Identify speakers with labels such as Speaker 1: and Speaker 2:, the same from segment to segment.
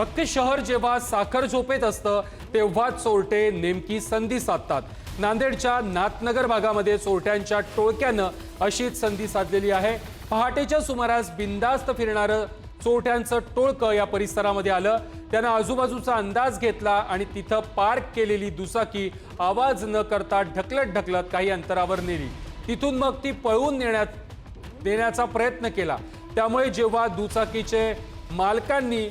Speaker 1: अख्खे शहर जेव्हा साखर झोपेत असतं तेव्हा चोरटे नेमकी संधी साधतात. नांदेडच्या नाथनगर भागामध्ये चोरट्यांच्या टोळक्यानं अशीच संधी साधलेली आहे. पहाटेच्या सुमारास बिंदास्त फिरणारं चोरट्यांचं टोळकं या परिसरामध्ये आलं. त्यानं आजूबाजूचा अंदाज घेतला आणि तिथं पार्क केलेली दुचाकी आवाज न करता ढकलत ढकलत काही अंतरावर नेली. तिथून मग ती पळवून नेण्यात देण्याचा प्रयत्न केला. त्यामुळे जेव्हा दुचाकीचे मालकांनी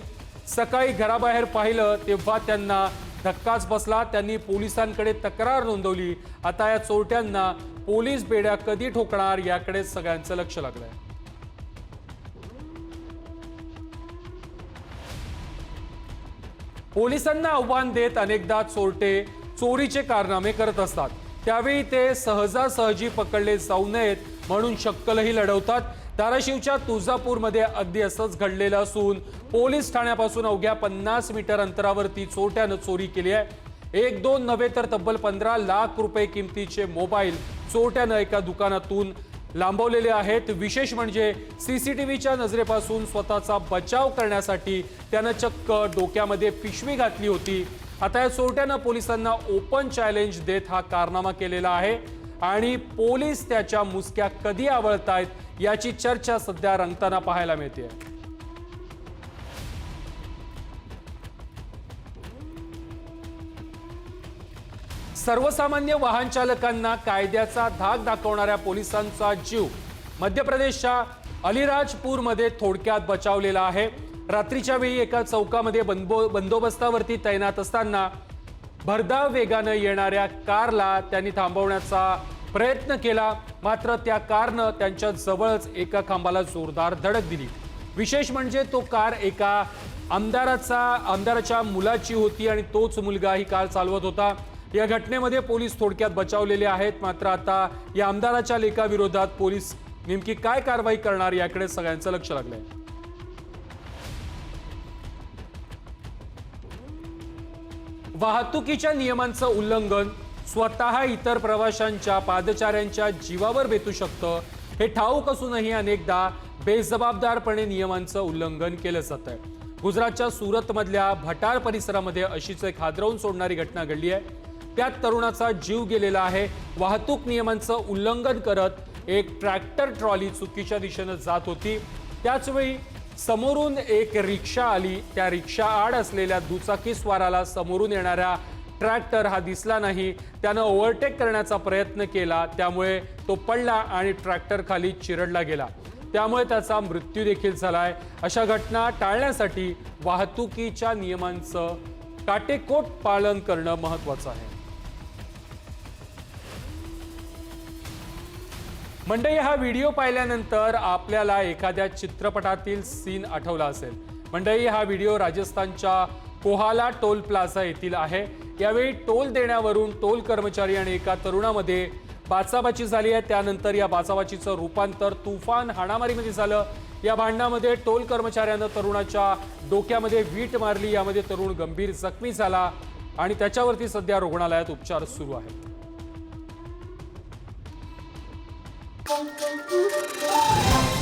Speaker 1: सकाळी घराबाहेर पाहिलं तेव्हा त्यांना धक्काच बसला. त्यांनी पोलिसांकडे तक्रार नोंदवली. आता या चोरट्यांना पोलीस बेड्या कधी ठोकणार याकडे सगळ्यांचं लक्ष लागलंय. पोलिसांना आव्हान देत अनेकदा चोरटे चोरीचे कारनामे करत असतात. त्यावेळी ते सहजासहजी पकडले जाऊ नयेत म्हणून शक्कलही लढवतात. धाराशिवच्या तुळजापूरमध्ये अगदी असंच घडलेलं असून पोलीस ठाण्यापासून अवघ्या पन्नास मीटर अंतरावरती चोरट्यानं चोरी केली आहे. एक दोन नव्हे तर तब्बल पंधरा लाख रुपये किमतीचे मोबाईल चोरट्यानं एका दुकानातून लांबवलेले आहेत. विशेष म्हणजे सीसीटीव्हीच्या नजरेपासून स्वतःचा बचाव करण्यासाठी त्यानं चक्क डोक्यामध्ये पिशवी घातली होती. आता या चोरट्यानं पोलिसांना ओपन चॅलेंज देत हा कारनामा केलेला आहे. आणि पोलीस त्याच्या मुसक्या कधी आवळतायत याची चर्चा सध्या रंगताना पाहायला मिळते सर्वसामान्य वाहन चालकांना कायद्याचा धाक दाखवणाऱ्या पोलिसांचा जीव मध्य प्रदेशच्या अलिराजपूरमध्ये थोडक्यात बचावलेला आहे. रात्रीच्या वेळी एका चौकामध्ये बंदो बंदोबस्तावरती तैनात असताना भरधाव वेगानं येणाऱ्या कारला त्यांनी थांबवण्याचा प्रयत्न केला. मात्र त्या कारनं त्यांच्या जवळच एका खांबाला जोरदार धडक दिली. विशेष म्हणजे तो कार एका आमदाराचा आमदाराच्या मुलाची होती आणि तोच मुलगा ही कार चालवत होता. या घटनेमध्ये पोलीस थोडक्यात बचावलेले आहेत. मात्र आता या आमदाराच्या लेखाविरोधात पोलीस नेमकी काय कारवाई करणार याकडे सगळ्यांचं लक्ष लागलंय. वाहतुकीच्या नियमांचं उल्लंघन स्वतः इतर प्रवाशांच्या पादचाऱ्यांच्या जीवावर बेतू शकतं हे ठाऊक असूनही अनेकदा बेजबाबदारपणे नियमांचं उल्लंघन केलं जात आहे गुजरातच्या सुरतमधल्या भटार परिसरामध्ये अशीच एक हादरवून सोडणारी घटना घडली आहे. त्यात तरुणाचा जीव गेलेला आहे. वाहतूक नियमांचं उल्लंघन करत एक ट्रॅक्टर ट्रॉली चुकीच्या दिशेनं जात होती. त्याचवेळी समोरून एक रिक्षा आली. त्या रिक्षा आड असलेल्या दुचाकी स्वाराला समोरून येणाऱ्या ट्रॅक्टर हा दिसला नाही. त्यानं ओव्हरटेक करण्याचा प्रयत्न केला. त्यामुळे तो पडला आणि ट्रॅक्टर खाली चिरडला गेला. त्यामुळे त्याचा मृत्यू देखील झालाय. अशा घटना टाळण्यासाठी वाहतुकीच्या नियमांचं काटेकोट पालन करणं महत्वाचं आहे. मंडळी हा व्हिडिओ पाहिल्यानंतर आपल्याला एखाद्या चित्रपटातील सीन आठवला असेल. मंडळी हा व्हिडिओ राजस्थानच्या कोहाला टोल प्लाझा येथील आहे. यावेळी टोल देण्यावरून टोल कर्मचारी आणि एका तरुणामध्ये बाचाबाची झाली आहे. त्यानंतर या बाचाबाचीचं रूपांतर तुफान हाणामारीमध्ये झालं. या भांडणामध्ये टोल कर्मचाऱ्यानं तरुणाच्या डोक्यामध्ये वीट मारली. यामध्ये तरुण गंभीर जखमी झाला आणि त्याच्यावरती सध्या रुग्णालयात उपचार सुरू आहेत. Bom, bom, bom, bom.